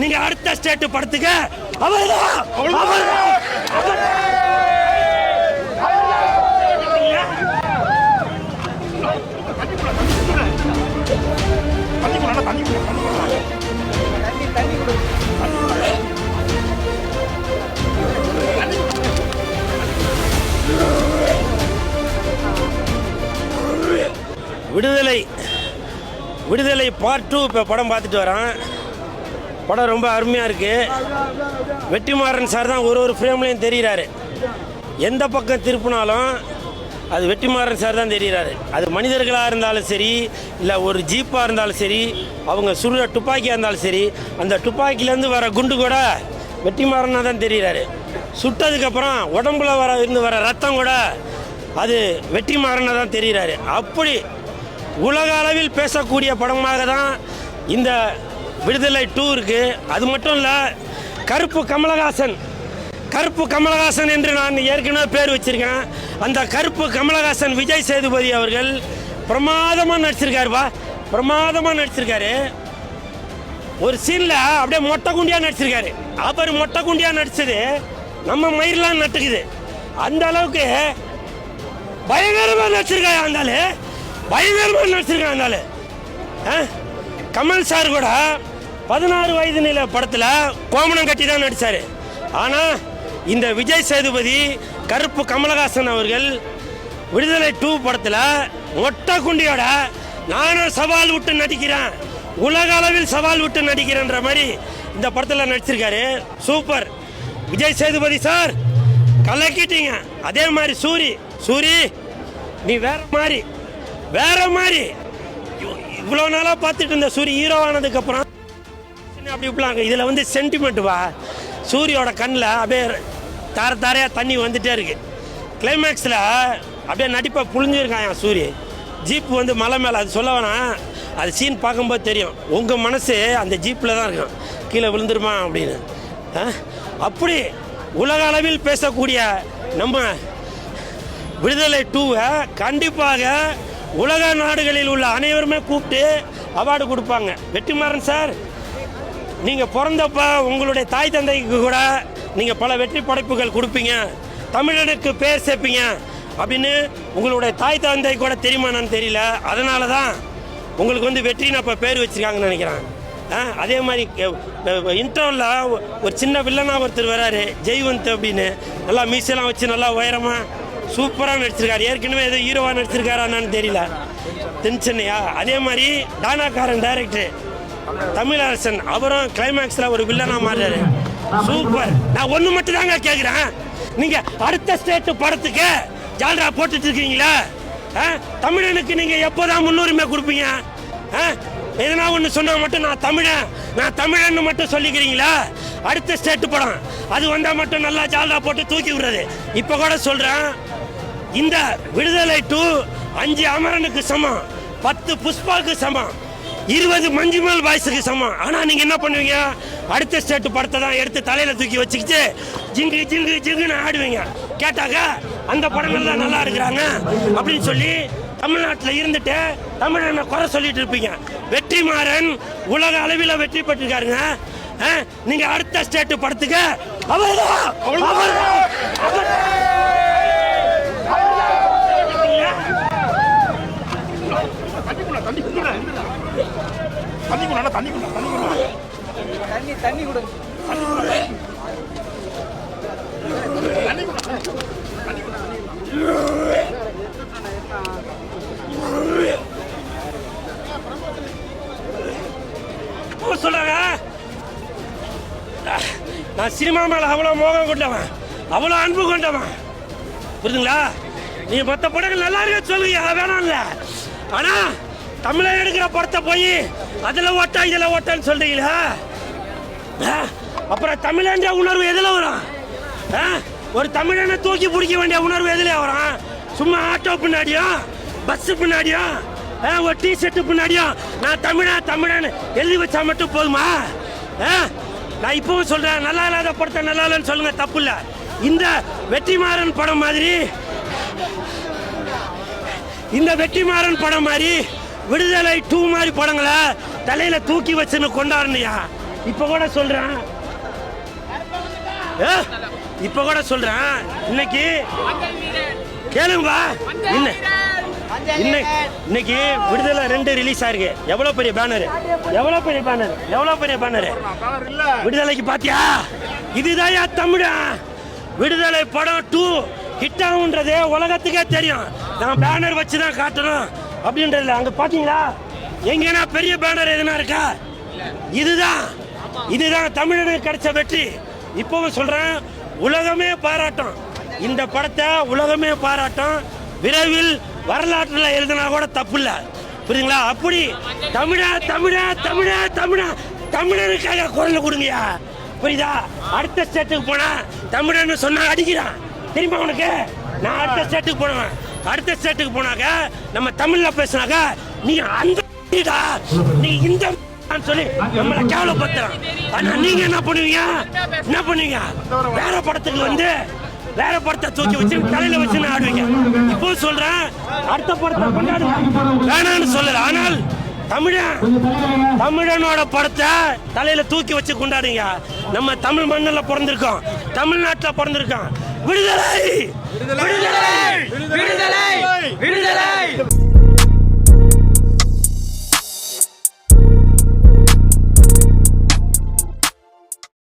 நீங்க அடுத்த ஸ்டேட் படத்துக்கு. விடுதலை விடுதலை பார்ட் டூ இப்போ படம் பார்த்துட்டு வரோம் படம் ரொம்ப அருமையாக இருக்குது வெற்றிமாறன் சார் தான் ஒரு ஒரு ஃப்ரேம்லேயும் தெரிகிறாரு எந்த பக்கம் திருப்பினாலும் அது வெற்றிமாறன் சார் தான் தெரிகிறாரு அது மனிதர்களாக இருந்தாலும் சரி இல்லை ஒரு ஜீப்பாக இருந்தாலும் சரி அவங்க சுடுற துப்பாக்கியாக இருந்தாலும் சரி அந்த துப்பாக்கிலேருந்து வர குண்டு கூட வெற்றிமாறனாக தான் தெரிகிறாரு சுட்டதுக்கப்புறம் உடம்புல வர இருந்து வர ரத்தம் கூட அது வெற்றிமாறனாக தான் தெரிகிறாரு அப்படி உலக அளவில் பேசக்கூடிய படமாக தான் இந்த விடுதலை டூ இருக்கு. அது மட்டும் இல்லை கருப்பு கமலஹாசன். கருப்பு கமலஹாசன் என்று நான் ஏற்கனவே பேர் வச்சிருக்கேன். அந்த கருப்பு கமலஹாசன் விஜய் சேதுபதி அவர்கள் பிரமாதமாக நடிச்சிருக்காருப்பா பிரமாதமாக நடிச்சிருக்காரு. ஒரு சீனில் அப்படியே மொட்டை குண்டியாக நடிச்சிருக்காரு. அவர் மொட்டை குண்டியாக நடிச்சது நம்ம மயிரெலாம் நட்டுக்குது. அந்த அளவுக்கு பயங்கரமாக நடிச்சிருக்காரு அந்தாலும் பயங்கரமாக பயங்கரமா அந்தாலும் ஆ? கமல் சார் கூட பதினாறு வயது நில படத்தில் கோமணம் கட்டி தான் நடித்தார் ஆனால் இந்த விஜய் சேதுபதி கருப்பு கமலஹாசன் அவர்கள் விடுதலை டூ படத்தில் மொட்டை குண்டியோட நானும் சவால் விட்டு நடிக்கிறேன் உலக அளவில் சவால் விட்டு நடிக்கிறேன்ற மாதிரி இந்த படத்தில் நடிச்சிருக்காரு. சூப்பர். விஜய் சேதுபதி சார் கலக்கிட்டீங்க. அதே மாதிரி சூரி சூரி நீ வேற மாதிரி வேற மாதிரி இவ்வளோ நாளாக பார்த்துட்டு இருந்த சூரிய ஹீரோ ஆனதுக்கப்புறம் அப்படி இப்படிலாம் இதில் வந்து சென்டிமெண்ட் வா? சூரியோட கண்ணில் அப்படியே தார தாரையாக தண்ணி வந்துட்டே இருக்கு. கிளைமேக்ஸில் அப்படியே நடிப்பை புழிஞ்சிருக்கான் என் சூரி ஜீப் வந்து மலை மேலே அது சொல்ல வேணாம் அது சீன் பார்க்கும்போது தெரியும். உங்கள் மனசு அந்த ஜீப்பில் தான் இருக்கும். கீழே விழுந்துருமா அப்படின்னு. அப்படி உலக அளவில் பேசக்கூடிய நம்ம விடுதலை டூவை கண்டிப்பாக உலக நாடுகளில் உள்ள அனைவருமே கூப்பிட்டு அவார்டு கொடுப்பாங்க. வெற்றிமாறன் சார் நீங்கள் பிறந்தப்ப உங்களுடைய தாய் தந்தைக்கு கூட நீங்கள் பல வெற்றி படைப்புகள் கொடுப்பீங்க. தமிழனுக்கு பேர் சேர்ப்பீங்க. அப்படின்னு உங்களுடைய தாய் தந்தை கூட தெரியுமான்னு தெரியல. அதனால தான் உங்களுக்கு வந்து வெற்றின்னு அப்போ பேர் வச்சுருக்காங்கன்னு நினைக்கிறேன். ஆ, அதே மாதிரி இன்டர்வலில் ஒரு சின்ன வில்லனா ஒருத்தர் வராரு ஜெய்வந்த் அப்படின்னு. நல்லா மீசெல்லாம் வச்சு நல்லா உயரமாக சூப்பராக நடிச்சிருக்காரு. ஏற்கனவே ஏதோ ஹீரோவாக நடிச்சிருக்காரான்னு தெரியல. தென்சென்னையா அதே மாதிரி டானாக்காரன் டைரக்டர் தமிழரசன். அவரும் கிளைமேக்ஸில் ஒரு வில்லனாக மாறுறாரு. சூப்பர். நான் ஒன்று மட்டும் தாங்க கேட்குறேன் நீங்கள் அடுத்த ஸ்டேட்டு படத்துக்கு ஜால்ரா போட்டுட்டு இருக்கீங்களா ஆ? தமிழனுக்கு நீங்கள் எப்போதான் முன்னுரிமை கொடுப்பீங்க? ஆ? எதனா ஒன்று சொன்னால் மட்டும் நான் தமிழன். நான் தமிழன்னு மட்டும் சொல்லிக்கிறீங்களா? அடுத்த ஸ்டேட்டு படம். அது வந்தால் மட்டும் நல்லா ஜால்ரா போட்டு தூக்கி விடுறது. இப்போ கூட சொல்கிறேன் இந்த விடுதலை டூ அஞ்சு அமரனுக்கு சமம் பத்து புஷ்பாவுக்கு சமம் இருபது மஞ்சுமல் பாய்ஸுக்கு சமம். ஆனால் நீங்கள் என்ன பண்ணுவீங்க? அடுத்த ஸ்டேட்டு படத்தை தான் எடுத்து தலையில் தூக்கி வச்சுக்கிட்டு ஜிங்கு ஜிங்கு ஜிங்குன்னு ஆடுவீங்க. கேட்டாக்க அந்த படங்கள் தான் நல்லா இருக்கிறாங்க அப்படின்னு சொல்லி தமிழ்நாட்டில் இருந்துட்டு தமிழனை குறை சொல்லிட்டு இருப்பீங்க. வெற்றிமாறன் உலக அளவில் வெற்றி பெற்றிருக்காருங்க. ஆ, நீங்க அடுத்த ஸ்டேட் படத்துக்கு அவர்தான் அவர்தான். நான் சினிமா மேலே அவ்வளோ மோகம் கொண்டவன் அவ்வளோ அன்பு கொண்டவன். புரியுதுங்களா? நீ மற்ற படங்கள் நல்லா இருக்க சொல்லுங்க வேணாம்ல ஆனால் தமிழை எடுக்கிற படத்தை போய் அதில் ஓட்டா இதில் ஓட்டான்னு சொல்கிறீங்களா ஆ? அப்புறம் தமிழன்ற உணர்வு எதில் வரும்? ஆ? ஒரு தமிழனை தூக்கி பிடிக்க வேண்டிய உணர்வு எதில் வரும்? சும்மா ஆட்டோ பின்னாடியும் பஸ் பின்னாடியும் ஆ, ஒரு டிஷர்ட்டு பின்னாடியும் நான் தமிழா தமிழன் எழுதி வச்சா மட்டும் போதுமா? ஆ? நான் இப்பவும் சொல்றேன் நல்லா இல்லாத படத்தை நல்லா இல்லைன்னு சொல்லுங்க தப்பு இல்ல. இந்த வெற்றிமாறன் படம் மாதிரி இந்த வெற்றிமாறன் படம் மாதிரி விடுதலை டூ மாதிரி படங்களை தலையில தூக்கி வச்சுன்னு கொண்டாடுனியா. இப்ப கூட சொல்றேன். ஏ, இப்ப கூட சொல்றேன். இன்னைக்கு கேளுங்கப்பா. இன்ன இன்னைக்கு இன்னைக்கு விடுதலை ரெண்டு ரிலீஸ் ஆயிருக்கு. எவ்வளவு பெரிய பேனர் எவ்வளவு பெரிய பேனர் எவ்வளவு பெரிய பேனர் விடுதலைக்கு பாத்தியா? இதுதான் தமிழா? விடுதலை படம் டூ ஹிட் ஆகுன்றது உலகத்துக்கே தெரியும். நான் பேனர் வச்சு தான் காட்டணும் அப்படின்றதுல. அங்க பாத்தீங்களா? எங்கேனா பெரிய பேனர் எதுனா இருக்கா? இதுதான். இதுதான் தமிழனுக்கு கிடைச்ச வெற்றி. இப்பவும் சொல்றேன் உலகமே பாராட்டும். இந்த படத்தை உலகமே பாராட்டும். விரைவில் வரலாற்றில் எழுதினா கூட தப்பு இல்ல புரியுதுங்களா? அப்படி தமிழா தமிழா தமிழா தமிழா தமிழனுக்காக குரல் கொடுங்கயா புரியுதா? அடுத்த ஸ்டேட்டுக்கு போனா தமிழன்னு சொன்னா அடிக்கிறான். தெரியுமா உனக்கு? நான் அடுத்த ஸ்டேட்டுக்கு போனேன் அடுத்த ஸ்டேட்டுக்கு போனாக்க நம்ம தமிழ்ல பேசினாக்க நீ அந்த நீ இந்த சொல்லி நம்மளை கேவலப்படுத்துறான். ஆனா நீங்க என்ன பண்ணுவீங்க? என்ன பண்ணுவீங்க? வேற படத்துக்கு வந்து வேற படத்தை தூக்கி வச்சு தலையில வச்சு ஆடுவீங்க. இப்போ சொல்றேன் அடுத்த படத்தை கொண்டாடுங்க. வேணாம்னு சொல்லல. ஆனால் தமிழன் தமிழனோட படத்தை தலையில தூக்கி வச்சு கொண்டாடுங்க. நம்ம தமிழ் மண்ணில் பிறந்திருக்கோம். தமிழ்நாட்டில் பிறந்திருக்கோம். விடுதலை! விடுதலை! விடுதலை!